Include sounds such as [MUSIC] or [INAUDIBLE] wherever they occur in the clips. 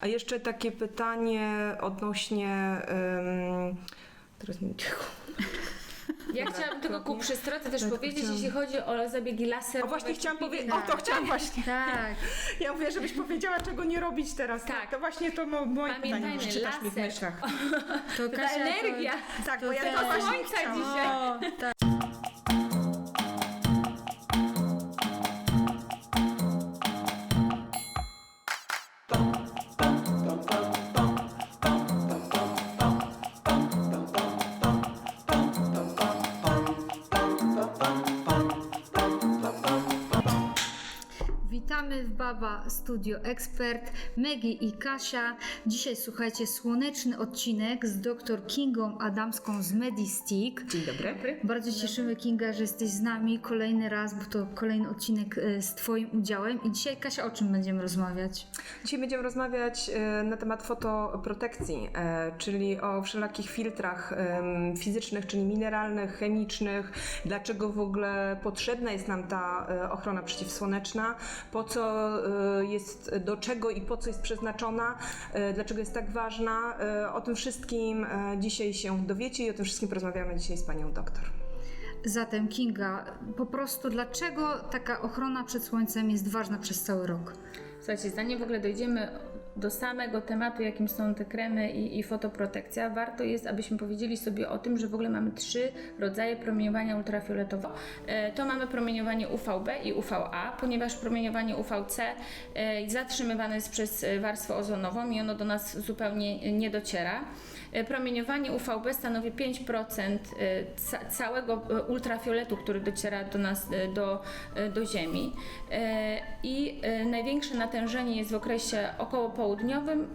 A jeszcze takie pytanie odnośnie. ym, teraz mi uciekło. Ja chciałam tylko ku przystroce też Tak, powiedzieć, chciałam- jeśli chodzi o zabiegi laserowe. O właśnie chciałam powiedzieć. O to chciałam właśnie. Tak. [LAUGHS] Ja mówię, żebyś powiedziała, czego nie robić teraz. Tak. To właśnie to mo- moje Pamiętajmy, pytanie. Już czytasz mi w laser. myślach. To Ta Kasia, energia. Tak, To bo ja to właśnie chciałam. dzisiaj. O, tak. Baba Studio Expert, Megi i Kasia. Dzisiaj słuchajcie, słoneczny odcinek z dr Kingą Adamską z Medistick. Dzień dobry. Bardzo się cieszymy, Kinga, że jesteś z nami kolejny raz, bo to kolejny odcinek e, z Twoim udziałem. I dzisiaj, Kasia, o czym będziemy rozmawiać? Dzisiaj będziemy rozmawiać e, na temat fotoprotekcji, e, czyli o wszelakich filtrach fizycznych, czyli mineralnych, chemicznych, dlaczego w ogóle potrzebna jest nam ta ochrona przeciwsłoneczna, po co e, jest, do czego i po co jest przeznaczona, e, dlaczego jest tak ważna. E, O tym wszystkim dzisiaj się dowiecie i o tym wszystkim porozmawiamy dzisiaj z panią doktor. Zatem, Kinga, po prostu dlaczego taka ochrona przed słońcem jest ważna przez cały rok? Słuchajcie, zanim w ogóle dojdziemy do samego tematu, jakim są te kremy i, i fotoprotekcja, warto jest, abyśmy powiedzieli sobie o tym, że w ogóle mamy trzy rodzaje promieniowania ultrafioletowego. E, To mamy promieniowanie UVB i UVA, ponieważ promieniowanie UVC e, zatrzymywane jest przez warstwę ozonową i ono do nas zupełnie nie dociera. E, Promieniowanie UVB stanowi 5% e, ca- całego e, ultrafioletu, który dociera do nas, do, do Ziemi. I największe natężenie jest w okresie około południowym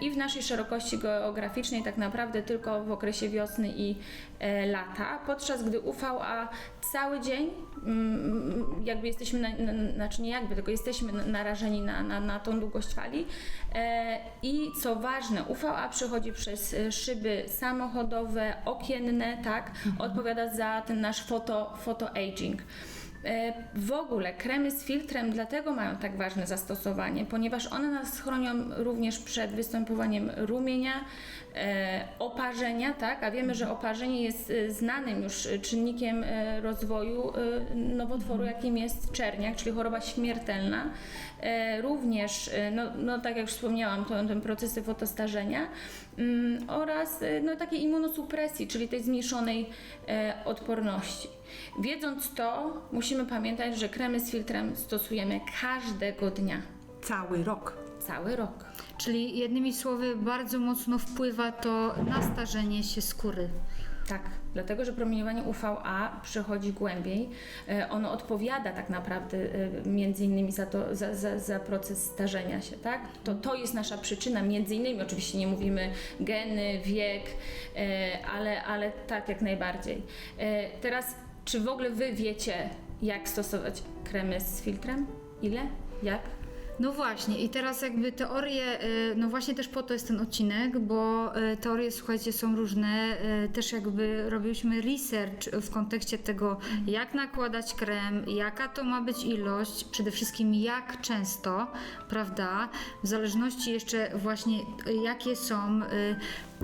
i w naszej szerokości geograficznej tak naprawdę tylko w okresie wiosny i lata, podczas gdy UVA cały dzień, mm, jakby jesteśmy, na, na, znaczy nie jakby, tylko jesteśmy na- narażeni na, na, na tą długość fali. E, I co ważne, UVA przechodzi przez e, szyby samochodowe, okienne, tak, odpowiada za ten nasz foto, photoaging. E, W ogóle kremy z filtrem dlatego mają tak ważne zastosowanie, ponieważ one nas chronią również przed występowaniem rumienia, e, oparzenia, tak? A wiemy, że oparzenie jest e, znanym już e, czynnikiem e, rozwoju e, nowotworu, jakim jest czerniak, czyli choroba śmiertelna. E, Również, e, no, no tak jak już wspomniałam, to ten procesy fotostarzenia mm, oraz e, no, takiej immunosupresji, czyli tej zmniejszonej e, odporności. Wiedząc to, musimy pamiętać, że kremy z filtrem stosujemy każdego dnia, Cały rok. cały rok. Czyli jednymi słowy, bardzo mocno wpływa to na starzenie się skóry. Tak, dlatego że promieniowanie UVA przechodzi głębiej. E, Ono odpowiada tak naprawdę e, między innymi za, to, za, za, za proces starzenia się, tak? To, to jest nasza przyczyna, między innymi, oczywiście nie mówimy geny, wiek, e, ale, ale tak jak najbardziej. E, Teraz, czy w ogóle Wy wiecie, jak stosować kremy z filtrem? Ile? Jak? No właśnie, i teraz jakby teorie, y, no właśnie też po to jest ten odcinek, bo y, teorie, słuchajcie, są różne. y, Też jakby robiliśmy research w kontekście tego, jak nakładać krem, jaka to ma być ilość, przede wszystkim jak często, prawda? W zależności jeszcze właśnie, jakie są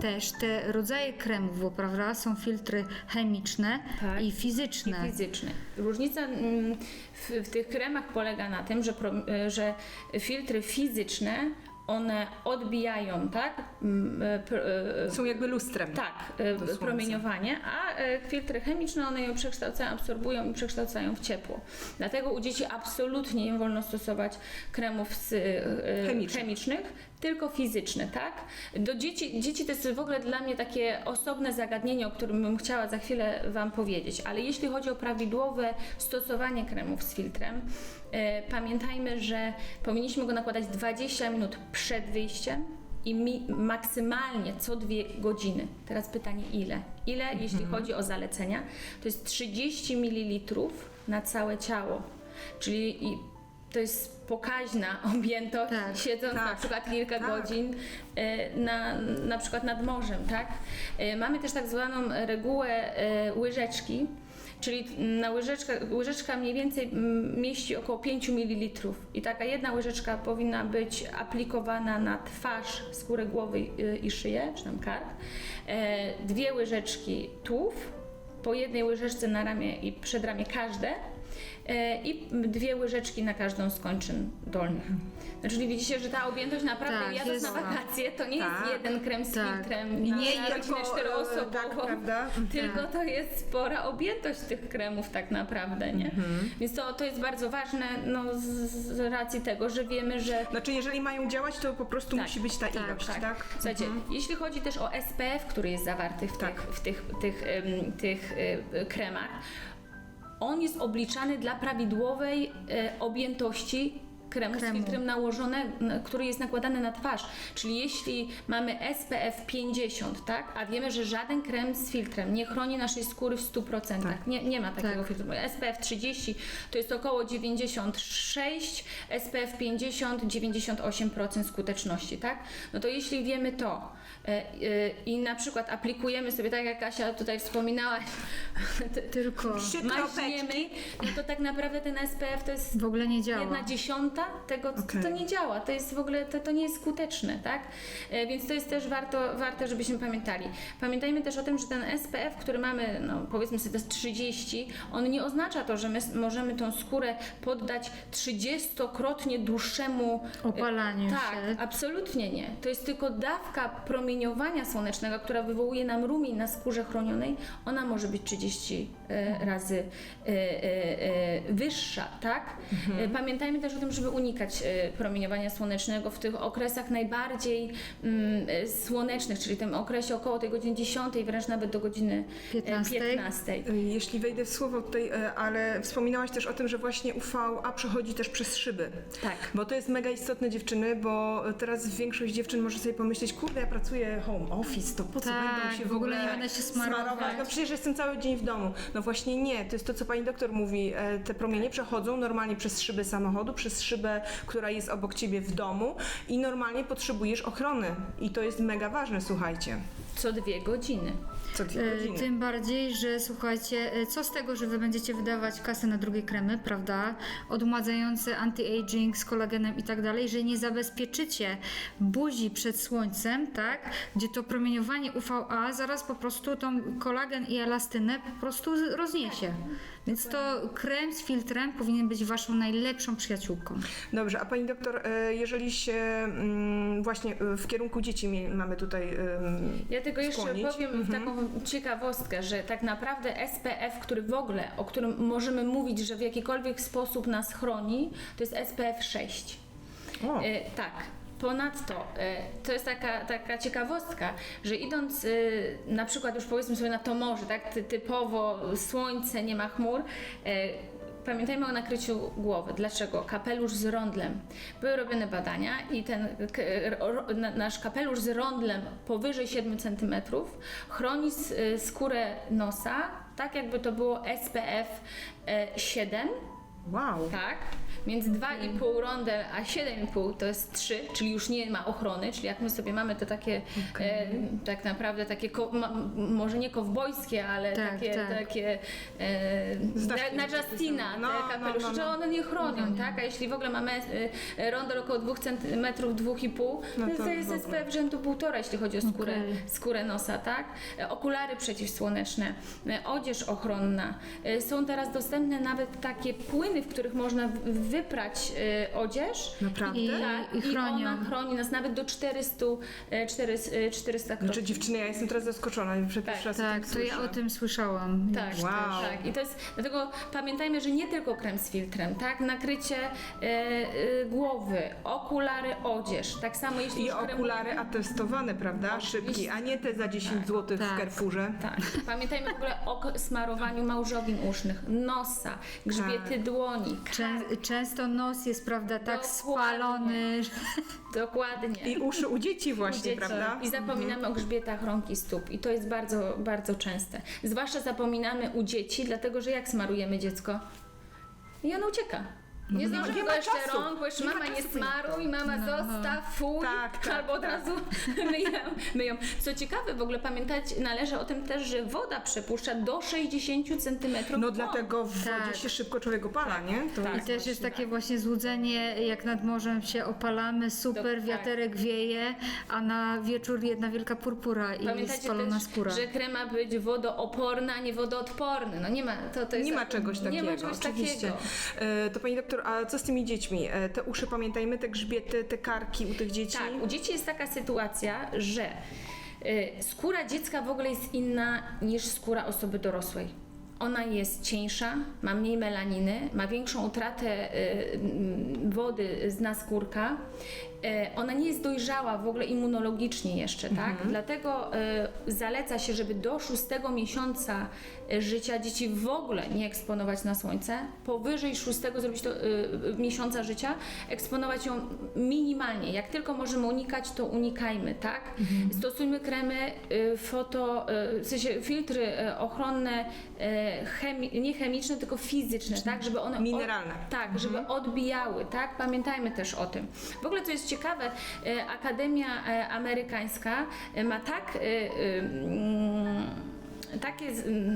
też te rodzaje kremów, bo prawda, są filtry chemiczne Tak. i fizyczne. i fizyczny. Różnica mm, w, w tych kremach polega na tym, że, e, że filtry fizyczne one odbijają, tak? E, e, Są jakby lustrem. tak, promieniowanie, a filtry chemiczne one ją przekształcają, absorbują i przekształcają w ciepło. Dlatego u dzieci absolutnie nie wolno stosować kremów z, Chemicznych. chemicznych, tylko fizyczne, tak? Do dzieci, dzieci to jest w ogóle dla mnie takie osobne zagadnienie, o którym bym chciała za chwilę Wam powiedzieć, ale jeśli chodzi o prawidłowe stosowanie kremów z filtrem, e, pamiętajmy, że powinniśmy go nakładać 20 minut przed wyjściem, i mi, maksymalnie co dwie godziny. Teraz pytanie ile? Ile, jeśli chodzi o zalecenia? To jest 30 ml na całe ciało. Czyli i to jest pokaźna objętość, Tak, siedząc tak, na przykład kilka tak. godzin e, na, na przykład nad morzem, tak? E, Mamy też tak zwaną regułę e, łyżeczki, Czyli na łyżeczkę, łyżeczka mniej więcej mieści około 5 ml. I taka jedna łyżeczka powinna być aplikowana na twarz, skórę głowy i szyję, czy tam kark. Dwie łyżeczki tułów, po jednej łyżeczce na ramię i przedramię każde. E, I dwie łyżeczki na każdą z kończyn dolnych. No, czyli widzicie, że ta objętość naprawdę Tak, jadąc na wakacje to nie Tak. jest jeden krem z Tak. filtrem nie na tylko, rodzinę e, czteroosobową. tak, prawda? [LAUGHS] Tylko to jest spora objętość tych kremów tak naprawdę, nie? Mhm. Więc to, to jest bardzo ważne no, z, z racji tego, że wiemy, że Znaczy, jeżeli mają działać, to po prostu Tak, musi być ta tak, ilość, tak? tak. Słuchajcie, jeśli chodzi też o SPF, który jest zawarty w Tak. tych, w tych, tych, tych e, kremach, on jest obliczany dla prawidłowej e, objętości kremu, Kremu. z filtrem nałożone, n- który jest nakładany na twarz. Czyli jeśli mamy SPF 50, tak, a wiemy, że żaden krem z filtrem nie chroni naszej skóry w 100%. Tak. Nie, nie ma takiego Tak. filtru. SPF 30 to jest około 96, SPF 50 98% skuteczności, tak? No to jeśli wiemy to e, e, i na przykład aplikujemy sobie, tak jak Kasia tutaj wspominałaś, t- [LAUGHS] Tylko maźniemy, no to tak naprawdę ten SPF to jest w ogóle nie działa. jedna dziesiąta tego, to, Okej. to nie działa, to jest w ogóle, to, to nie jest skuteczne, tak? E, Więc to jest też warto, warte, żebyśmy pamiętali. Pamiętajmy też o tym, że ten SPF, który mamy, no powiedzmy sobie to jest 30, on nie oznacza to, że my możemy tą skórę poddać 30-krotnie dłuższemu e, Opalaniu tak, się. absolutnie nie. To jest tylko dawka promieniowania słonecznego, która wywołuje nam rumień na skórze chronionej. Ona może być 30 e, razy wyższa, tak? E, Pamiętajmy też o tym, żeby unikać e, promieniowania słonecznego w tych okresach najbardziej mm, e, słonecznych, czyli tym okresie około tej godziny 10, wręcz nawet do godziny e, 15. 15. Jeśli wejdę w słowo tutaj, ale wspominałaś też o tym, że właśnie UVA przechodzi też przez szyby. Tak. Bo to jest mega istotne dziewczyny, bo teraz większość dziewczyn może sobie pomyśleć, kurde, ja pracuję home office, to po co Tak, będą się w w ogóle ogóle nie będę się smarować. No przecież jestem cały dzień w domu. No właśnie nie, to jest to, co pani doktor mówi. E, Te promienie przechodzą normalnie przez szybę samochodu, przez która jest obok ciebie w domu i normalnie potrzebujesz ochrony. I to jest mega ważne, słuchajcie. Co dwie godziny. Co dwie E, godziny. Tym bardziej, że słuchajcie, e, co z tego, że wy będziecie wydawać kasę na drugie kremy, prawda? Odmładzające, anti-aging z kolagenem i tak dalej, że nie zabezpieczycie buzi przed słońcem, tak? Gdzie to promieniowanie UVA zaraz po prostu tą kolagen i elastynę po prostu rozniesie. Więc to krem z filtrem powinien być waszą najlepszą przyjaciółką. Dobrze, a pani doktor, e, jeżeli się mm, właśnie w kierunku dzieci mamy tutaj Ja tylko jeszcze skłonić. powiem taką ciekawostkę, że tak naprawdę SPF, który w ogóle, o którym możemy mówić, że w jakikolwiek sposób nas chroni, to jest SPF 6. O. E, tak. Ponadto e, to jest taka, taka ciekawostka, że idąc e, na przykład już powiedzmy sobie na to morze, tak ty, typowo słońce, nie ma chmur, Pamiętajmy o nakryciu głowy. Dlaczego? Kapelusz z rondlem. Były robione badania i ten nasz kapelusz z rondlem powyżej 7 cm chroni y, skórę nosa, tak jakby to było SPF e, 7, Wow. tak? Więc 2,5 rondel, a 7,5 to jest 3, czyli już nie ma ochrony, czyli jak my sobie mamy to takie e, tak naprawdę takie, ko- ma, może nie kowbojskie, ale Tak, takie, tak. takie e, na, na Justina. No, te no, kapelusze, no, no. że one nie chronią, tak? A jeśli w ogóle mamy e, rondel około 2 cm, 2,5 No to, to jest. SPF rzędu 1,5, jeśli chodzi o skórę, Okej. skórę nosa, tak? E, Okulary przeciwsłoneczne, e, odzież ochronna. E, Są teraz dostępne nawet takie płyny, w których można w- wyprać e, odzież. Naprawdę? I- Tak, i i chronią. ona chroni nas nawet do 400, e, 400, e, 400 Znaczy kroków. dziewczyny, ja jestem teraz zaskoczona. Pierwszy raz Tak, tym to ja o tym słyszałam. Tak, już Wow. tak. I to jest, dlatego pamiętajmy, że nie tylko krem z filtrem, tak? Nakrycie e, e, głowy, okulary, odzież. Tak samo jeśli I okulary kremujemy- atestowane, prawda? Szybki, a nie te za 10 zł w Tak. Carrefourze. Tak. Pamiętajmy w ogóle o smarowaniu małżowin usznych, nosa, grzbiety Tak. dłoni. Czę, często nos jest, prawda, tak Dokładnie. spalony. Dokładnie. I uszy u dzieci właśnie, dzieci. prawda? I zapominamy o grzbietach rąk i stóp. I to jest bardzo, bardzo częste. Zwłaszcza zapominamy u dzieci, dlatego że jak smarujemy dziecko? I ono ucieka. Nie nie zdążymy nie go ma jeszcze czasu. rąk, bo jeszcze Nie ma mama nie smaruj, mama No. zostaw, fuj, Tak, tak, albo od tak. razu [LAUGHS] myją, myją. Co ciekawe, w ogóle pamiętać należy o tym też, że woda przepuszcza do 60 cm. No dlatego w wodzie Tak. się szybko człowiek opala, nie? To tak. I też jest takie właśnie złudzenie, jak nad morzem się opalamy, super, tak. wiaterek wieje, a na wieczór jedna wielka purpura i Pamiętajcie spalona też, skóra. że krem ma być wodooporny, a nie wodoodporny. No nie ma, to, to jest, Nie ma czegoś takiego. Nie ma czegoś oczywiście. takiego. E, To pani doktor, a co z tymi dziećmi? E, Te uszy, pamiętajmy, te grzbiety, te karki u tych dzieci? Tak, u dzieci jest taka sytuacja, że y, skóra dziecka w ogóle jest inna niż skóra osoby dorosłej. Ona jest cieńsza, ma mniej melaniny, ma większą utratę mm, wody z naskórka. Y, Ona nie jest dojrzała w ogóle immunologicznie jeszcze, tak? Dlatego y, zaleca się, żeby do szóstego miesiąca y, życia dzieci w ogóle nie eksponować na słońce. Powyżej szóstego zrobić to miesiąca życia, eksponować ją minimalnie. Jak tylko możemy unikać, to unikajmy, tak? Stosujmy kremy foto, w sensie filtry ochronne, chemi- nie chemiczne, tylko fizyczne, tak? Żeby one Mineralne. tak, żeby odbijały, tak? Pamiętajmy też o tym. W ogóle, co jest ciekawe, e, Akademia e, Amerykańska e, ma tak. mm, Takie,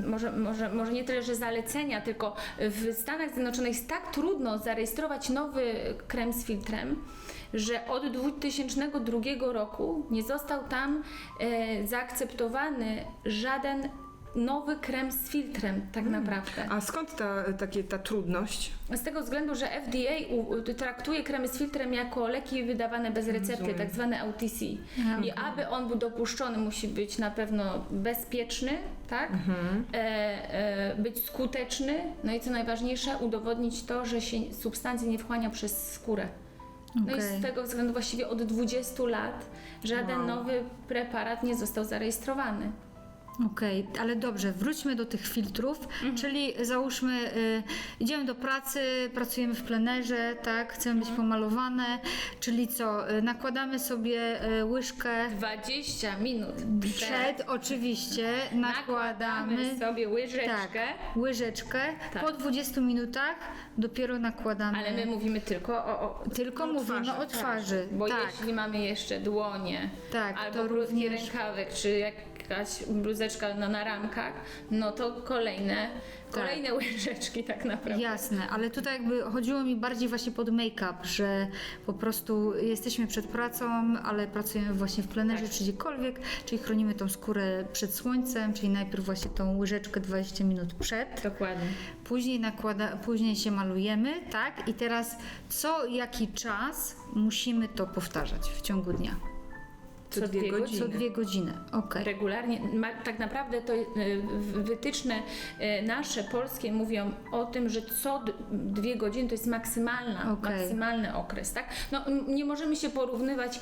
może, może, może nie tyle, że zalecenia, tylko w Stanach Zjednoczonych jest tak trudno zarejestrować nowy krem z filtrem, że od 2002 roku nie został tam e, zaakceptowany żaden nowy krem z filtrem, tak naprawdę. A skąd ta, takie, ta trudność? Z tego względu, że FDA u, traktuje kremy z filtrem jako leki wydawane bez recepty, tak zwane OTC. I aby on był dopuszczony, musi być na pewno bezpieczny, tak? E, e, być skuteczny, no i co najważniejsze, udowodnić to, że się substancja nie wchłania przez skórę. No i Okej. z tego względu właściwie od 20 lat żaden Wow. nowy preparat nie został zarejestrowany. Okej, ale dobrze, wróćmy do tych filtrów, Mhm. czyli załóżmy, y, idziemy do pracy, pracujemy w plenerze, tak, chcemy Mhm. być pomalowane, czyli co, y, nakładamy sobie y, łyżkę 20 minut przed, oczywiście, nakładamy, nakładamy sobie łyżeczkę. tak, łyżeczkę, Tak. po 20 minutach dopiero nakładamy. Ale my mówimy tylko o, o Tylko o mówimy twarzy, o twarzy, Bo tak. jeśli mamy jeszcze dłonie, Tak, albo to również- rękawek, czy jakaś bluzeczka na, na ramkach, no to kolejne, kolejne łyżeczki tak naprawdę. Jasne, ale tutaj jakby chodziło mi bardziej właśnie pod make-up, że po prostu jesteśmy przed pracą, ale pracujemy właśnie w plenerze Tak. czy gdziekolwiek, czyli chronimy tą skórę przed słońcem, czyli najpierw właśnie tą łyżeczkę 20 minut przed, Dokładnie. później nakłada, później się malujemy, tak? I teraz co jaki czas musimy to powtarzać w ciągu dnia? Co, Co dwie dwie godziny. Co dwie godziny, okej. Regularnie, ma, tak naprawdę to y, wytyczne y, nasze polskie mówią o tym, że co dwie godziny to jest maksymalna, Okej. maksymalny okres, tak? No, nie możemy się porównywać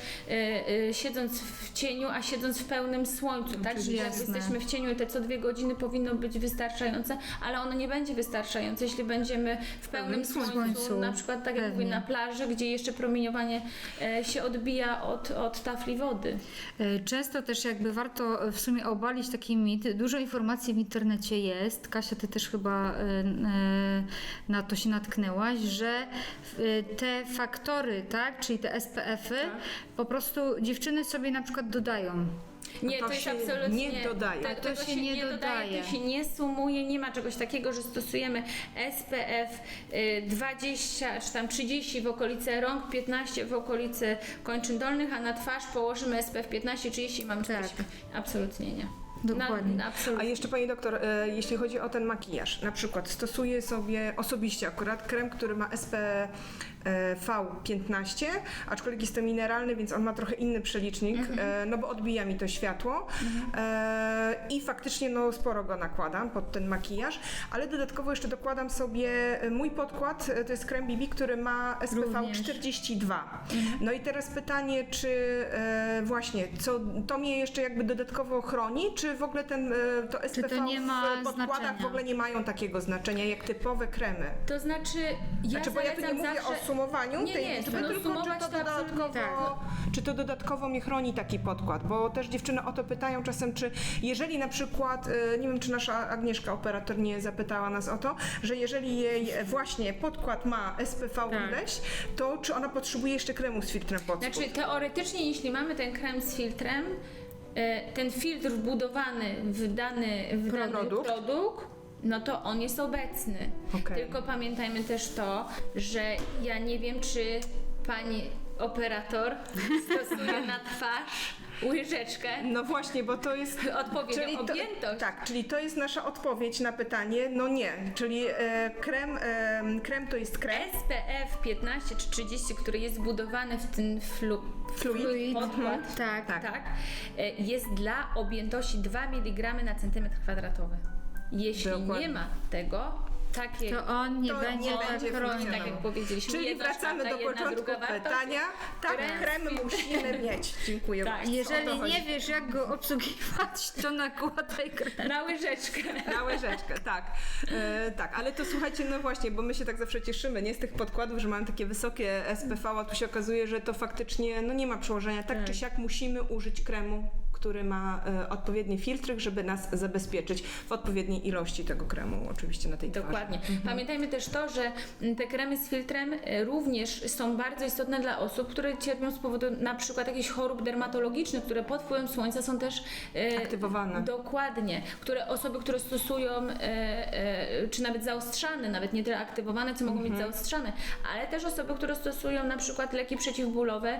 y, siedząc w cieniu, a siedząc w pełnym słońcu, tak? Czyli jak jesteśmy w cieniu, te co dwie godziny powinno być wystarczające, ale ono nie będzie wystarczające, jeśli będziemy w pełnym słońcu, słońcu. na przykład tak jak mówię, na plaży, gdzie jeszcze promieniowanie e, się odbija od, od tafli wody. E, Często też jakby warto w sumie obalić taki mit. Dużo informacji w internecie jest. Kasia, ty też chyba e, e, na to się natknęłaś, że te faktory, tak, czyli te SPF-y, po prostu dziewczyny sobie na przykład dodają. Nie, to to, się absolutnie nie dodaje. To, To tego się nie dodaje, dodaje. to się nie sumuje, nie ma czegoś takiego, że stosujemy SPF y, 20 czy tam 30 w okolicy rąk, 15 w okolicy kończyn dolnych, a na twarz położymy SPF 15, 30 i mamy Tak. Absolutnie nie. [LAUGHS] Dokładnie. Na, A absolutnie. jeszcze pani doktor, e, jeśli chodzi o ten makijaż, na przykład stosuję sobie osobiście akurat krem, który ma SPF V15, aczkolwiek jest to mineralny, więc on ma trochę inny przelicznik, e, no bo odbija mi to światło e, i faktycznie no sporo go nakładam pod ten makijaż, ale dodatkowo jeszcze dokładam sobie mój podkład, to jest krem BB, który ma SPF Również. 42. No i teraz pytanie, czy e, właśnie, co to mnie jeszcze jakby dodatkowo chroni, czy w ogóle ten, e, to SPV nie ma w podkładach znaczenia? w ogóle nie mają takiego znaczenia jak typowe kremy? To znaczy, ja Znaczy, bo ja tu nie mówię zawsze, o sumowaniu Nie, tej nie, liczby, no, tylko czy to, to dodatkowo, czy to dodatkowo mnie chroni taki podkład, bo też dziewczyny o to pytają czasem, czy jeżeli na przykład, e, nie wiem czy nasza Agnieszka operator nie zapytała nas o to, że jeżeli jej właśnie podkład ma SPV Tak. ileś, to czy ona potrzebuje jeszcze kremu z filtrem pod spód? Znaczy teoretycznie, jeśli mamy ten krem z filtrem, ten filtr wbudowany w dany, w dany Produkt. produkt, no to on jest obecny. Okej. Tylko pamiętajmy też to, że ja nie wiem, czy pani operator [LAUGHS] stosuje na twarz łyżeczkę No właśnie, bo to jest [LAUGHS] odpowiednią to, objętość. Tak, czyli to jest nasza odpowiedź na pytanie, no nie, czyli e, krem, e, krem to jest krem, SPF 15 czy 30, który jest zbudowany w ten flu, Fluid. Fluid. podkład, Tak. Tak. tak, e, jest dla objętości 2 mg na centymetr kwadratowy. Jeśli Dokładnie. nie ma tego, takie To on nie To będzie nie tak będzie chronił. tak jak powiedzieliśmy, Czyli jedna wracamy do początku pytania. Tak, Krem krem musimy [LAUGHS] mieć. Dziękuję Tak. bardzo. Jeżeli nie wiesz, jak go obsługiwać, to nakładaj krem. Na łyżeczkę. Na łyżeczkę, tak. E, tak, ale to słuchajcie, no właśnie, bo my się tak zawsze cieszymy, nie z tych podkładów, że mamy takie wysokie SPV, a tu się okazuje, że to faktycznie no nie ma przełożenia. Tak, Tak. czy siak musimy użyć kremu, który ma e, odpowiednie filtry, żeby nas zabezpieczyć w odpowiedniej ilości tego kremu, oczywiście na tej twarzy. Dokładnie. Mhm. Pamiętajmy też to, że mm, te kremy z filtrem e, również są bardzo istotne dla osób, które cierpią z powodu na przykład jakichś chorób dermatologicznych, które pod wpływem słońca są też e, Aktywowane. Dokładnie. Które osoby, które stosują, czy nawet zaostrzane, nawet nie tyle aktywowane, co mogą Mhm. być zaostrzane, ale też osoby, które stosują na przykład leki przeciwbólowe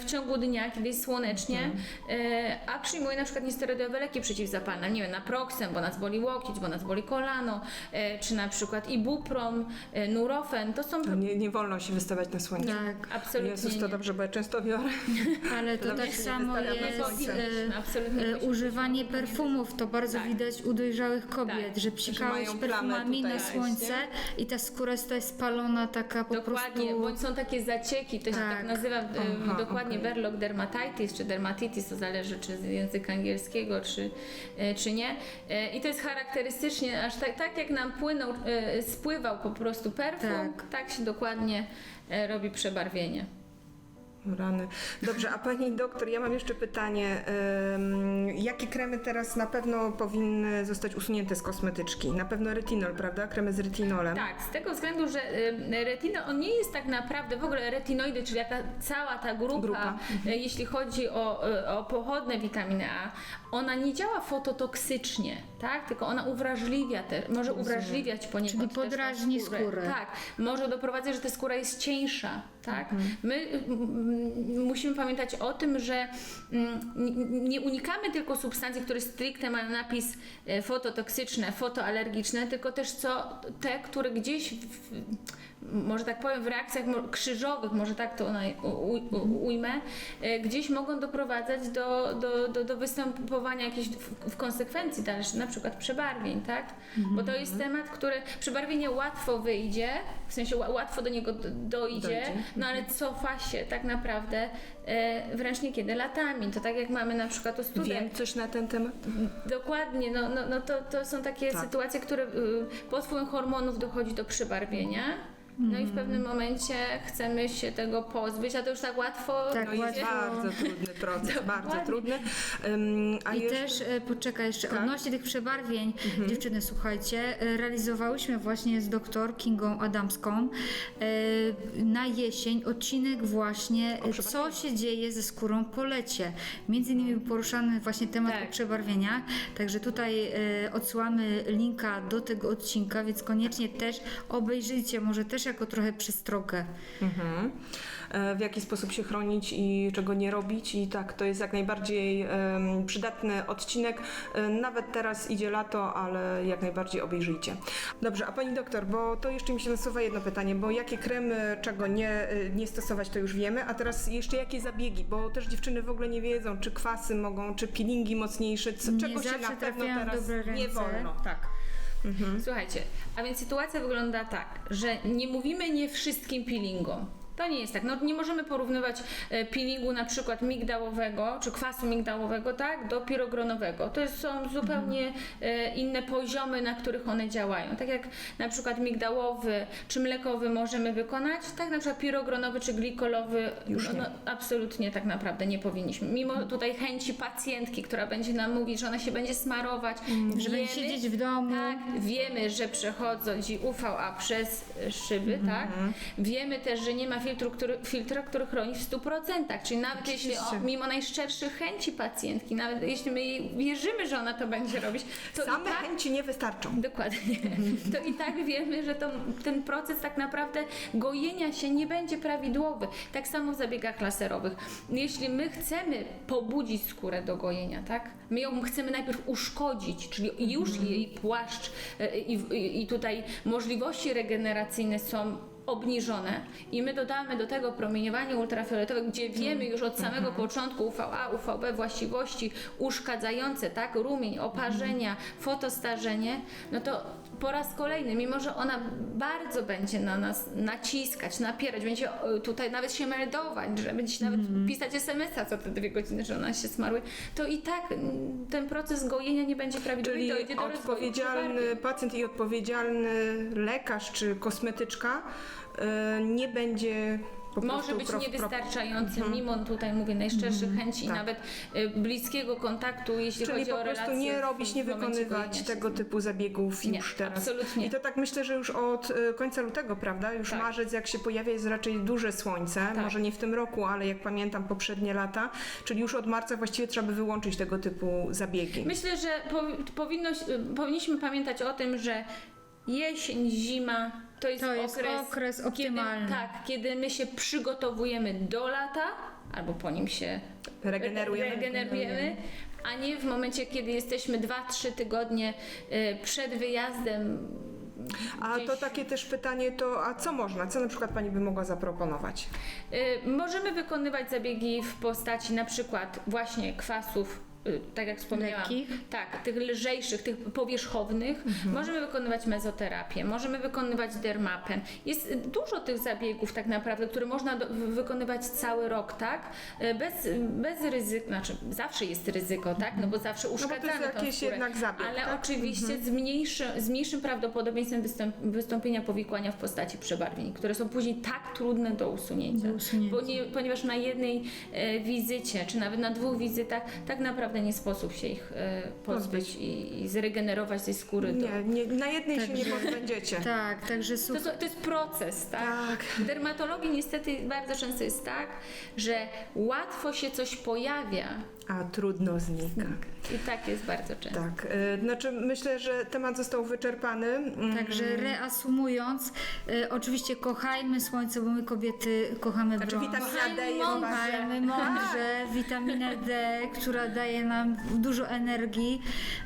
w ciągu dnia, kiedy jest słonecznie, Mhm. e, a przyjmuje na przykład niesteroidowe leki przeciwzapalne, nie wiem, naproxen, bo nas boli łokieć, bo nas boli kolano, e, czy na przykład ibuprom, e, nurofen, to są To nie, nie wolno się wystawiać na słońcu. Tak, absolutnie Jezus, to nie. dobrze, bo ja często biorę. [LAUGHS] ale to Dobrze tak samo jest słońce. e, e, używanie perfumów. To bardzo Tak. widać u dojrzałych kobiet, Tak. że psikałeś perfumami na słońce i ta skóra jest spalona taka po Dokładnie, prostu... bądź są takie zacieki, to się tak, Tak. nazywa Aha, dokładnie verloc dermatitis czy dermatitis, to zależy czy z języka angielskiego, czy, e, czy nie. E, I to jest charakterystycznie, aż tak, tak jak nam płynął, e, spływał po prostu perfum, tak, Tak. się dokładnie robi przebarwienie. Rany. Dobrze, a pani doktor, ja mam jeszcze pytanie. Jakie kremy teraz na pewno powinny zostać usunięte z kosmetyczki? Na pewno retinol, prawda? Kremy z retinolem. Tak, z tego względu, że retinol, on nie jest tak naprawdę, w ogóle retinoidy, czyli ta, cała ta grupa, Grupa. y, jeśli chodzi o, y, o pochodne witaminy A, ona nie działa fototoksycznie, tak? Tylko ona uwrażliwia, te, może uwrażliwiać poniekąd Czyli podrażni skórę. Tak, może doprowadzać, że ta skóra jest cieńsza, tak? Mhm. My musimy pamiętać o tym, że mm, nie unikamy tylko substancji, które stricte mają napis e, fototoksyczne, fotoalergiczne, tylko też co te, które gdzieś w, może tak powiem, w reakcjach krzyżowych, może tak to ujmę, e, gdzieś mogą doprowadzać do, do, do, do występowania jakichś w, konsekwencji dalszych, na przykład przebarwień, tak? Bo to jest temat, który przebarwienie łatwo wyjdzie, w sensie ła- łatwo do niego dojdzie, Dojdzie. no ale cofa się tak naprawdę e, wręcz niekiedy latami. To tak jak mamy na przykład o Wiem student. coś na ten temat? Dokładnie, no, no, no to, to są takie Tak. sytuacje, które y, pod wpływem hormonów dochodzi do przebarwienia. No i w pewnym momencie chcemy się tego pozbyć, a to już tak łatwo. Tak, No łatwo. bardzo trudny proces, [LAUGHS] bardzo trudny. A I jeszcze... też, e, poczekaj, jeszcze Tak. odnośnie tych przebarwień, Mhm. dziewczyny, słuchajcie, e, realizowałyśmy właśnie z doktor Kingą Adamską e, na jesień odcinek właśnie, co się dzieje ze skórą po lecie. Między innymi był poruszany właśnie temat Tak. o przebarwieniach, także tutaj e, odsyłamy linka do tego odcinka, więc koniecznie też obejrzyjcie, może też jako trochę przestrogę. Mhm. E, W jaki sposób się chronić i czego nie robić. I tak, to jest jak najbardziej em, przydatny odcinek. E, Nawet teraz idzie lato, ale jak najbardziej obejrzyjcie. Dobrze, a pani doktor, bo to jeszcze mi się nasuwa jedno pytanie, bo jakie kremy, czego nie, e, nie stosować, to już wiemy, a teraz jeszcze jakie zabiegi, bo też dziewczyny w ogóle nie wiedzą, czy kwasy mogą, czy peelingi mocniejsze, Nie czego się na pewno teraz nie wolno. Tak. Słuchajcie, a więc sytuacja wygląda tak, że nie mówimy nie wszystkim peelingom. To nie jest tak. No, nie możemy porównywać e, peelingu na przykład migdałowego czy kwasu migdałowego tak, do pirogronowego. To są zupełnie e, inne poziomy, na których one działają. Tak jak na przykład migdałowy czy mlekowy możemy wykonać, tak na przykład pirogronowy czy glikolowy Już no, no, absolutnie tak naprawdę nie powinniśmy. Mimo tutaj chęci pacjentki, która będzie nam mówić, że ona się będzie smarować, Że będzie siedzieć w domu. tak, wiemy, że przechodzi UVA przez szyby, Mhm. tak? Wiemy też, że nie ma filtru, który, filtra, który chroni w 100%. Czyli nawet jeśli o, mimo najszczerszych chęci pacjentki, nawet jeśli my jej wierzymy, że ona to będzie robić, to Same i tak chęci nie wystarczą. Dokładnie. [LAUGHS] To i tak wiemy, że to, ten proces tak naprawdę gojenia się nie będzie prawidłowy. Tak samo w zabiegach laserowych. Jeśli my chcemy pobudzić skórę do gojenia, tak? My ją chcemy najpierw uszkodzić, czyli już jej płaszcz e, i, i, i tutaj możliwości regeneracyjne są obniżone i my dodamy do tego promieniowanie ultrafioletowe, gdzie wiemy już od samego początku UVA, UVB właściwości uszkadzające, tak, rumień, oparzenia, fotostarzenie, no to po raz kolejny, mimo że ona bardzo będzie na nas naciskać, napierać, będzie e, tutaj nawet się meldować, że będzie nawet pisać SMS-a co te dwie godziny, że ona się smarły, to i tak ten proces gojenia nie będzie prawidłowy Czyli dojdzie do odpowiedzialny pacjent i odpowiedzialny lekarz czy kosmetyczka y, nie będzie po Może prostu być pro- pro- niewystarczający, mimo tutaj mówię najszczerszych chęci i tak. nawet y, bliskiego kontaktu, jeśli Czyli chodzi po o prostu relacje nie w- robić, w nie momencie wykonywać gojenia się. tego typu zabiegów Nie, już teraz. absolutnie. I to tak myślę, że już od y, końca lutego, prawda? Już Tak. marzec jak się pojawia jest raczej duże słońce, Tak. może nie w tym roku, ale jak pamiętam poprzednie lata, czyli już od marca właściwie trzeba by wyłączyć tego typu zabiegi. Myślę, że po, powinno, powinniśmy pamiętać o tym, że jesień, zima to jest To jest okres, okres kiedy, optymalny. tak, kiedy my się przygotowujemy do lata, albo po nim się Regenerujemy. regenerujemy a nie w momencie, kiedy jesteśmy 2-3 tygodnie y, przed wyjazdem. A gdzieś- to takie też pytanie to, a co można? Co na przykład Pani by mogła zaproponować? Y, Możemy wykonywać zabiegi w postaci na przykład właśnie kwasów, tak jak wspomniałam. Lekkich? Tak, tych lżejszych, tych powierzchownych. Możemy wykonywać mezoterapię, możemy wykonywać dermapen. Jest y, dużo tych zabiegów tak naprawdę, które można do, wykonywać cały rok, tak? Y, Bez, bez ryzyka, znaczy zawsze jest ryzyko, tak? No bo zawsze bo to jest uszkadzamy jednak zabieg, Ale tak? oczywiście z, mniejszy, z mniejszym prawdopodobieństwem wystąp, wystąpienia powikłania w postaci przebarwień, które są później tak trudne do usunięcia. Do usunięcia. Bo nie, ponieważ na jednej e, wizycie, czy nawet na dwóch wizytach, tak naprawdę nie sposób się ich e, pozbyć i, i zregenerować tej skóry. Do... Nie, nie, na jednej się nie Także- pozbędziecie. [LAUGHS] Tak, także To, super. są- to jest proces, tak? Tak. W dermatologii niestety bardzo często jest tak, że łatwo się coś pojawia A trudno znika. i tak jest bardzo często. Tak, y, znaczy myślę, że temat został wyczerpany. Mm, Także reasumując, e, oczywiście kochajmy słońce, bo my kobiety kochamy Znaczy brąz. witamina D jest. Kochajmy mądrze, witaminę D, która daje nam dużo energii,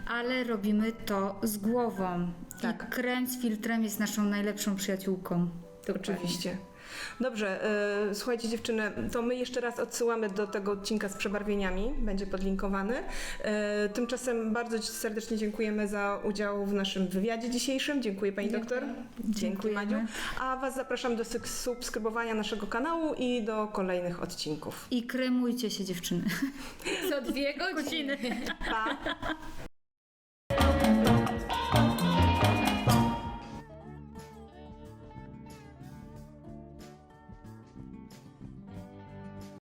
ale robimy to z głową. Tak. I krem z filtrem jest naszą najlepszą przyjaciółką. Oczywiście. Dobrze, y, słuchajcie dziewczyny, to my jeszcze raz odsyłamy do tego odcinka z przebarwieniami, będzie podlinkowany. Y, tymczasem bardzo ci serdecznie dziękujemy za udział w naszym wywiadzie dzisiejszym. Dziękuję Pani doktor. Dziękuję Madziu. A Was zapraszam do subskrybowania naszego kanału i do kolejnych odcinków. I kremujcie się dziewczyny. [LAUGHS] Co dwie godziny. Pa!